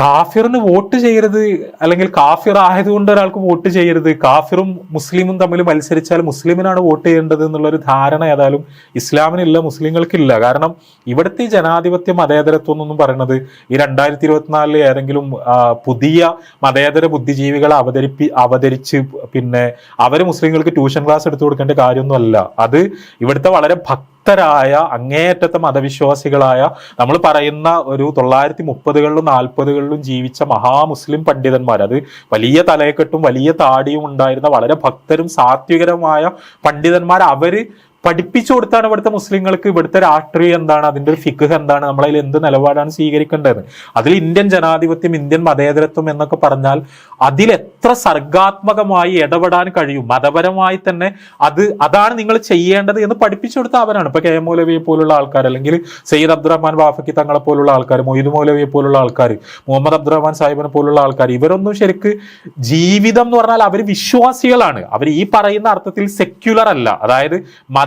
കാഫിറിന് vote ചെയ്യരുത് അല്ലെങ്കിൽ കാഫിർ ആയതുകൊണ്ട് ഒരാൾക്ക് വോട്ട് ചെയ്യരുത്. കാഫിറും മുസ്ലിമും തമ്മിൽ മത്സരിച്ചാൽ മുസ്ലിമിനാണ് വോട്ട് ചെയ്യേണ്ടത് എന്നുള്ളൊരു ധാരണ ഏതായാലും ഇസ്ലാമിനില്ല മുസ്ലിങ്ങൾക്കില്ല. കാരണം ഇവിടുത്തെ ജനാധിപത്യ മതേതരത്വം എന്നൊന്നും പറയുന്നത് ഈ രണ്ടായിരത്തി ഇരുപത്തിനാലിൽ ഏതെങ്കിലും പുതിയ മതേതര ബുദ്ധിജീവികളെ അവതരിപ്പി അവതരിച്ച് പിന്നെ അവർ മുസ്ലിങ്ങൾക്ക് ട്യൂഷൻ ക്ലാസ് എടുത്തു കൊടുക്കേണ്ട കാര്യമൊന്നുമല്ല. അത് ഇവിടുത്തെ വളരെ ഭക്തരായ അങ്ങേയറ്റത്തെ മതവിശ്വാസികളായ നമ്മൾ പറയുന്ന ഒരു തൊള്ളായിരത്തി മുപ്പതുകളിലും നാൽപ്പതുകളിലും ജീവിച്ച മഹാമുസ്ലിം പണ്ഡിതന്മാർ അത് വലിയ തലയെക്കെട്ടും വലിയ താടിയും ഉണ്ടായിരുന്ന വളരെ ഭക്തരും സാത്വികരമായ പണ്ഡിതന്മാർ അവർ പഠിപ്പിച്ചു കൊടുത്താണ് ഇവിടുത്തെ മുസ്ലിങ്ങൾക്ക് ഇവിടുത്തെ രാഷ്ട്രീയം എന്താണ് അതിന്റെ ഒരു ഫിഖ് എന്താണ് നമ്മളതിൽ എന്ത് നിലപാടാണ് സ്വീകരിക്കേണ്ടത്. അതിൽ ഇന്ത്യൻ ജനാധിപത്യം ഇന്ത്യൻ മതേതരത്വം എന്നൊക്കെ പറഞ്ഞാൽ അതിൽ എത്ര സർഗാത്മകമായി ഇടപെടാൻ കഴിയും മതപരമായി തന്നെ അത് അതാണ് നിങ്ങൾ ചെയ്യേണ്ടത് എന്ന് പഠിപ്പിച്ചു കൊടുത്ത അവരാണ് ഇപ്പൊ കെ മൗലവിയെ പോലുള്ള ആൾക്കാർ അല്ലെങ്കിൽ സയ്യിദ് അബ്ദുറഹ്മാൻ വാഫക്കി തങ്ങളെ പോലുള്ള ആൾക്കാർ മൊയ്ദ് മൗലവിയെ പോലുള്ള ആൾക്കാർ മുഹമ്മദ് അബ്ദുറഹ്മാൻ സാഹിബിനെ പോലുള്ള ആൾക്കാർ ഇവരൊന്നും ശരിക്ക് ജീവിതം എന്ന് പറഞ്ഞാൽ അവർ വിശ്വാസികളാണ്. അവർ ഈ പറയുന്ന അർത്ഥത്തിൽ സെക്യുലർ അല്ല. അതായത്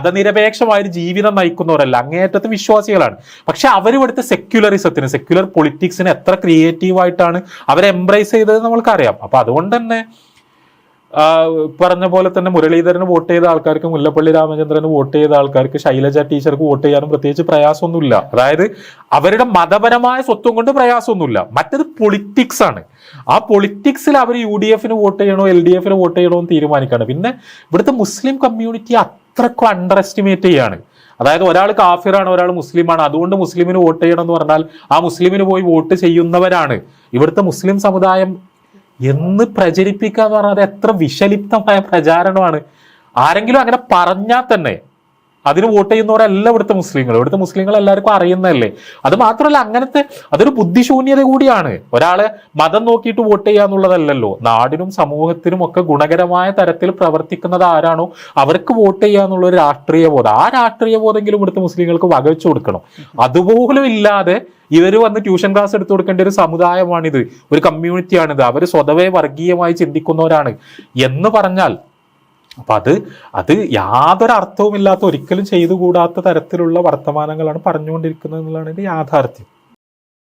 മതനിരപേക്ഷമായ ഒരു ജീവിതം നയിക്കുന്നവരല്ല. അങ്ങേയറ്റത്ത് വിശ്വാസികളാണ്. പക്ഷെ അവർ ഇവിടുത്തെ സെക്യുലറിസത്തിന് സെക്യുലർ പൊളിറ്റിക്സിന് എത്ര ക്രിയേറ്റീവായിട്ടാണ് അവർ എംബ്രേസ് ചെയ്തത് നമ്മൾക്കറിയാം. അപ്പൊ അതുകൊണ്ട് തന്നെ പറഞ്ഞ പോലെ തന്നെ മുരളീധരന് വോട്ട് ചെയ്ത ആൾക്കാർക്ക് മുല്ലപ്പള്ളി രാമചന്ദ്രന് വോട്ട് ചെയ്ത ആൾക്കാർക്ക് ശൈലജ ടീച്ചർക്ക് വോട്ട് ചെയ്യാനും പ്രത്യേകിച്ച് പ്രയാസമൊന്നുമില്ല. അതായത് അവരുടെ മതപരമായ സ്വത്വം കൊണ്ട് പ്രയാസമൊന്നുമില്ല. മറ്റത് പൊളിറ്റിക്സ് ആണ്. ആ പൊളിറ്റിക്സിൽ അവർ യു ഡി എഫിന് വോട്ട് ചെയ്യണോ എൽ ഡി എഫിന് വോട്ട് ചെയ്യണോ എന്ന് തീരുമാനിക്കാണ് പിന്നെ ഇവിടുത്തെ മുസ്ലിം കമ്മ്യൂണിറ്റി അത്രക്കും അണ്ടർ എസ്റ്റിമേറ്റ് ചെയ്യാണ്. അതായത് ഒരാൾ കാഫിറാണ് ഒരാൾ മുസ്ലിമാണ്. അതുകൊണ്ട് മുസ്ലിമിന് വോട്ട് ചെയ്യണം എന്ന് പറഞ്ഞാൽ ആ മുസ്ലിമിന് പോയി വോട്ട് ചെയ്യുന്നവരാണ്. ഇവിടുത്തെ മുസ്ലിം സമുദായം എന്ന് പ്രചരിപ്പിക്കുക എന്ന് പറഞ്ഞാൽ എത്ര വിഷലിപ്തമായ പ്രചാരണമാണ്. ആരെങ്കിലും അങ്ങനെ പറഞ്ഞാൽ തന്നെ അതിന് വോട്ട് ചെയ്യുന്നവരല്ല ഇവിടുത്തെ മുസ്ലിങ്ങൾ. ഇവിടുത്തെ മുസ്ലിങ്ങൾ എല്ലാവർക്കും അറിയുന്നതല്ലേ? അത് മാത്രമല്ല അങ്ങനത്തെ അതൊരു ബുദ്ധിശൂന്യത കൂടിയാണ്. ഒരാളെ മതം നോക്കിയിട്ട് വോട്ട് ചെയ്യുക എന്നുള്ളതല്ലല്ലോ. നാടിനും സമൂഹത്തിനും ഒക്കെ ഗുണകരമായ തരത്തിൽ പ്രവർത്തിക്കുന്നത് ആരാണോ അവർക്ക് വോട്ട് ചെയ്യുക എന്നുള്ള ഒരു രാഷ്ട്രീയ ബോധം. ആ രാഷ്ട്രീയ ബോധമെങ്കിലും ഇവിടുത്തെ മുസ്ലിങ്ങൾക്ക് വകവെച്ചു കൊടുക്കണം. അതുപോലും ഇല്ലാതെ ഇവർ വന്ന് ട്യൂഷൻ ക്ലാസ് എടുത്തു കൊടുക്കേണ്ട ഒരു സമുദായമാണിത്. ഒരു കമ്മ്യൂണിറ്റിയാണിത്. അവർ സ്വതവേ വർഗീയമായി ചിന്തിക്കുന്നവരാണ്. എന്ന് പറഞ്ഞാൽ അപ്പൊ അത് അത് യാതൊരു അർത്ഥവുമില്ലാത്ത ഒരിക്കലും ചെയ്തുകൂടാത്ത തരത്തിലുള്ള വർത്തമാനങ്ങളാണ് പറഞ്ഞുകൊണ്ടിരിക്കുന്നത് എന്നുള്ളതാണ് ഇത് യാഥാർത്ഥ്യം.